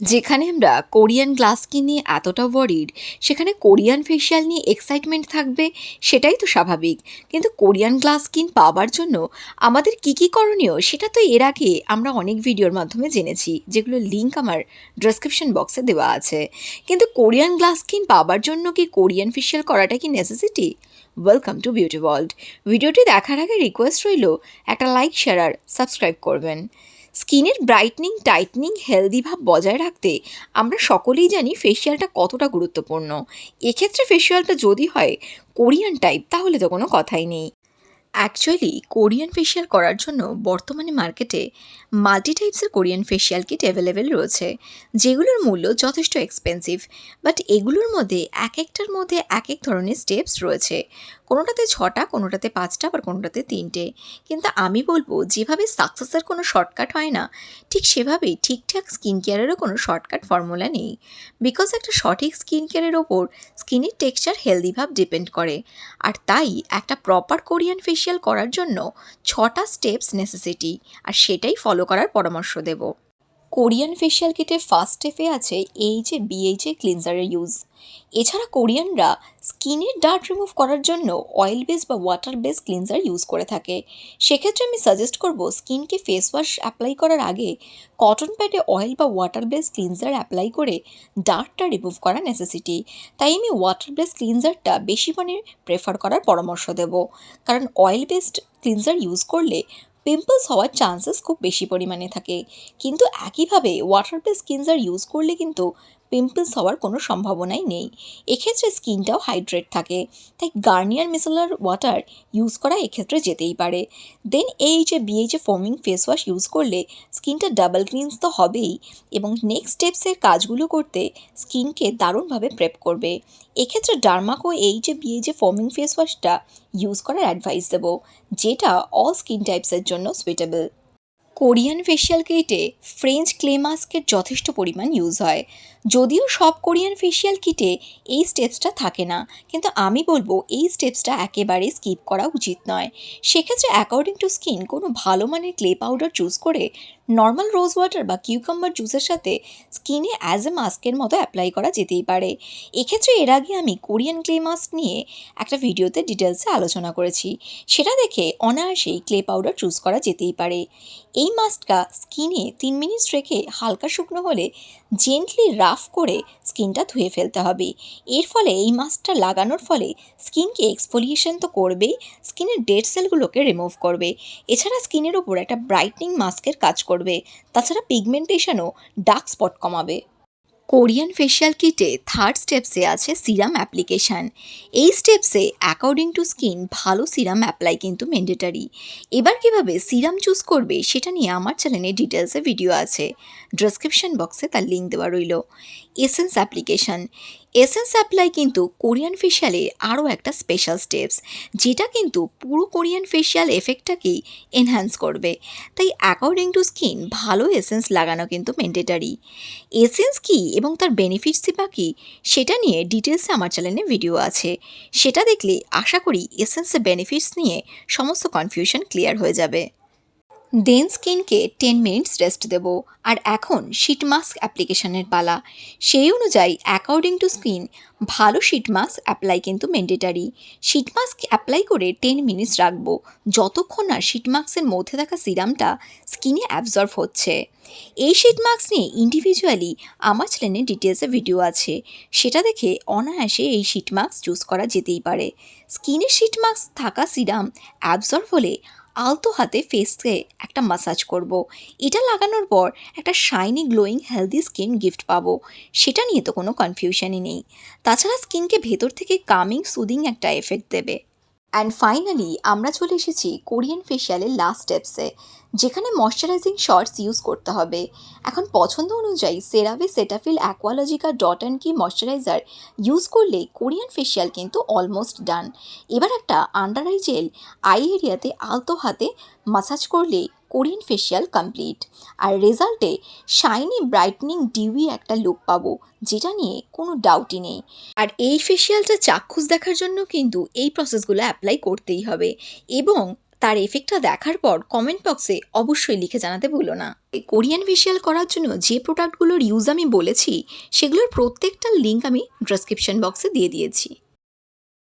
যেখানে আমরা Korean glass নিয়ে এতটা ওয়ারিড সেখানে কোরিয়ান ফেশিয়াল নিয়ে এক্সাইটমেন্ট থাকবে, সেটাই তো স্বাভাবিক। কিন্তু কোরিয়ান গ্লাস স্কিন পাওয়ার জন্য আমাদের কী কী করণীয়, সেটা তো এর আগে আমরা অনেক ভিডিওর মাধ্যমে জেনেছি, যেগুলো লিঙ্ক আমার ডেসক্রিপশন বক্সে দেওয়া আছে। কিন্তু কোরিয়ান গ্লাস স্কিন পাওয়ার জন্য কি কোরিয়ান ফেশিয়াল করাটা কি necessity welcome to beauty world ভিডিওটি দেখার আগে রিকোয়েস্ট রইল, একটা লাইক শেয়ার আর সাবস্ক্রাইব করবেন। স্কিনের ব্রাইটনিং, টাইটনিং, হেলদি ভাব বজায় রাখতে আমরা সকলেই জানি ফেসিয়ালটা কতটা গুরুত্বপূর্ণ। এক্ষেত্রে ফেসিয়ালটা যদি হয়, কোরিয়ান টাইপ তাহলে তো কোনো কথাই নেই। অ্যাকচুয়ালি কোরিয়ান ফেসিয়াল করার জন্য বর্তমানে মার্কেটে মাল্টি টাইপসের কোরিয়ান ফেসিয়াল কিট অ্যাভেলেবেল রয়েছে, যেগুলোর মূল্য যথেষ্ট এক্সপেন্সিভ বাট এগুলোর মধ্যে এক একটার মধ্যে এক এক ধরনের স্টেপস রয়েছে। কোনোটাতে ছটা, কোনোটাতে পাঁচটা, আবার কোনোটাতে তিনটে। কিন্তু আমি বলব, যেভাবে সাকসেসের কোনো শর্টকাট হয় না, ঠিক সেভাবেই ঠিকঠাক স্কিন কেয়ারেরও কোনো শর্টকাট ফর্মুলা নেই। বিকজ একটা সঠিক স্কিন কেয়ারের ওপর স্কিনের টেক্সচার হেলদি ভাব ডিপেন্ড করে। আর তাই একটা প্রপার কোরিয়ান ফেসিয়াল করার জন্য ছটা স্টেপস নেসেসিটি আর সেটাই ফলো করার পরামর্শ দেব। কোরিয়ান ফেসিয়াল কিটের ফার্স্ট স্টেপে আছে এইচ বিএইচএ ক্লিনজারের ইউজ এছাড়া কোরিয়ানরা স্কিনের ডার্ট রিমুভ করার জন্য অয়েল বেস বা ওয়াটার বেস ক্লিনজার ইউজ করে থাকে। সেক্ষেত্রে আমি সাজেস্ট করব স্কিনকে ফেস ওয়াশ অ্যাপ্লাই করার আগে কটন প্যাডে অয়েল বা ওয়াটার বেস ক্লিনজার অ্যাপ্লাই করে ডার্টটা রিমুভ করা নেসেসিটি তাই আমি ওয়াটার বেস ক্লিনজারটা বেশি মানে প্রেফার করার পরামর্শ দেব। কারণ অয়েল বেসড ক্লিনজার ইউজ করলে পিম্পলস হওয়ার চান্সেস খুব বেশি পরিমাণে থাকে। কিন্তু একইভাবে ওয়াটার বেস ক্লিনজার ইউজ করলে কিন্তু পিম্পলস হওয়ার কোনো সম্ভাবনাই নেই। এক্ষেত্রে স্কিনটাও হাইড্রেট থাকে, তাই গার্নিয়ার মিসেলার ওয়াটার ইউজ করা এক্ষেত্রে যেতেই পারে। দেন এই যে বিয়ে যে ফোমিং ফেস ওয়াশ ইউজ করলে স্কিনটা ডাবল ক্লিনস তো হবেই এবং নেক্সট স্টেপসের কাজগুলো করতে স্কিনকে দারুণভাবে প্রেপ করবে। এক্ষেত্রে ডার্মাকো এই যে বিয়ে যে ফোমিং ফেস ওয়াশটা ইউজ করার অ্যাডভাইস দেবো, যেটা অল স্কিন টাইপসের জন্য সুইটেবল কোরিয়ান ফেশিয়াল কিটে ফ্রেঞ্চ ক্লে মাস্কের যথেষ্ট পরিমাণ ইউজ হয়। যদিও সব কোরিয়ান ফেশিয়াল কিটে এই স্টেপসটা থাকে না, কিন্তু আমি বলব এই স্টেপসটা একেবারে স্কিপ করা উচিত নয়। সেক্ষেত্রে অ্যাকর্ডিং টু স্কিন কোনো ভালো মানের ক্লে পাউডার চুজ করে নর্মাল রোজ ওয়াটার বা কিউকাম্বার জুসের সাথে স্কিনে অ্যাজ এ মাস্কের মতো অ্যাপ্লাই করা যেতেই পারে। এক্ষেত্রে এর আগে আমি কোরিয়ান ক্লে মাস্ক নিয়ে একটা ভিডিওতে ডিটেলসে আলোচনা করেছি। সেটা দেখে অনায়াসেই ক্লে পাউডার চুজ করা যেতেই পারে। এই মাস্কটা স্কিনে তিন মিনিট রেখে হালকা শুকনো হলে জেন্টলি রাফ করে স্কিনটা ধুয়ে ফেলতে হবে। এর ফলে, এই মাস্কটা লাগানোর ফলে স্কিনকে এক্সফোলিয়েশন তো করবেই, স্কিনের ডেড সেলগুলোকে রিমুভ করবে। এছাড়া স্কিনের ওপর একটা ব্রাইটনিং মাস্কের কাজ করবে। তাছাড়া পিগমেন্টেশনও ডার্ক স্পট কমাবে। কোরিয়ান ফেশিয়াল কিটে থার্ড স্টেপসে আছে সিরাম অ্যাপ্লিকেশান এই স্টেপসে অ্যাকর্ডিং টু স্কিন ভালো সিরাম অ্যাপ্লাই কিন্তু ম্যান্ডেটারি এবার কীভাবে সিরাম চুজ করবে সেটা নিয়ে আমার চ্যানেলে ডিটেলসে ভিডিও আছে। ডেসক্রিপশন বক্সে তার লিঙ্ক দেওয়া রইল। এসেন্স অ্যাপ্লিকেশান এসেন্স অ্যাপ্লাই কিন্তু কোরিয়ান ফেশিয়ালের আরও একটা স্পেশাল স্টেপস যেটা কিন্তু পুরো কোরিয়ান ফেশিয়াল এফেক্টটাকেই এনহ্যান্স করবে। তাই অ্যাকর্ডিং টু স্কিন ভালো এসেন্স লাগানো কিন্তু ম্যান্ডেটারি এসেন্স কী এবং তার বেনিফিটসই বা কী, সেটা নিয়ে ডিটেলসে আমার চ্যানেলে ভিডিও আছে। সেটা দেখলে আশা করি এসেন্সের বেনিফিটস নিয়ে সমস্ত কনফিউশন ক্লিয়ার হয়ে যাবে। দেন স্কিনকে টেন মিনিটস রেস্ট দেব। আর এখন শিট মাস্ক অ্যাপ্লিকেশনের পালা। সেই অনুযায়ী অ্যাকর্ডিং টু স্কিন ভালো শিট মাস্ক অ্যাপ্লাই কিন্তু ম্যান্ডেটারি শিট মাস্ক অ্যাপ্লাই করে টেন মিনিটস রাখব। যতক্ষণ না শিট মাস্কের মধ্যে থাকা সিরামটা স্কিনে অ্যাবজর্ভ হচ্ছে। এই শিট মাস্ক নিয়ে ইন্ডিভিজুয়ালি আমার চ্যানেলে ডিটেলসে ভিডিও আছে। সেটা দেখে অনায়াসে এই শিট মাস্ক চুজ করা যেতেই পারে। স্কিনে শিট মাস্ক থাকা সিরাম অ্যাবজর্ভ হলে আলতো হাতে ফেসকে একটা মাসাজ করব। এটা লাগানোর পর একটা shiny glowing healthy skin gift পাবো। সেটা নিয়ে তো কোনো কনফিউশনই নেই। তাছাড়া স্কিনকে ভেতর থেকে কামিং সুদিং একটা এফেক্ট দেবে। অ্যান্ড ফাইনালি আমরা চলে এসেছি কোরিয়ান ফেশিয়ালের লাস্ট স্টেপসে যেখানে ময়শ্চারাইজিং শর্টস ইউজ করতে হবে। এখন পছন্দ অনুযায়ী CeraVe Cetaphil Aqualogica Dot and Key moisturizer use করলে কোরিয়ান ফেশিয়াল কিন্তু অলমোস্ট ডান এবার একটা আন্ডার আই জেল আই এরিয়াতে আলতো হাতে মাসাজ করলে কোরিয়ান ফেশিয়াল কমপ্লিট আর রেজাল্টে শাইনি ব্রাইটনিং ডিউই একটা লুক পাবো, যেটা নিয়ে কোনো ডাউটই নেই। আর এই ফেশিয়ালটা চাক্ষুষ দেখার জন্য কিন্তু এই প্রসেসগুলো অ্যাপ্লাই করতেই হবে। এবং তার এফেক্টটা দেখার পর কমেন্ট বক্সে অবশ্যই লিখে জানাতে ভুলো না। কোরিয়ান ফেশিয়াল করার জন্য যে প্রোডাক্টগুলোর ইউজ আমি বলেছি, সেগুলোর প্রত্যেকটা লিঙ্ক আমি ডেসক্রিপশন বক্সে দিয়ে দিয়েছি।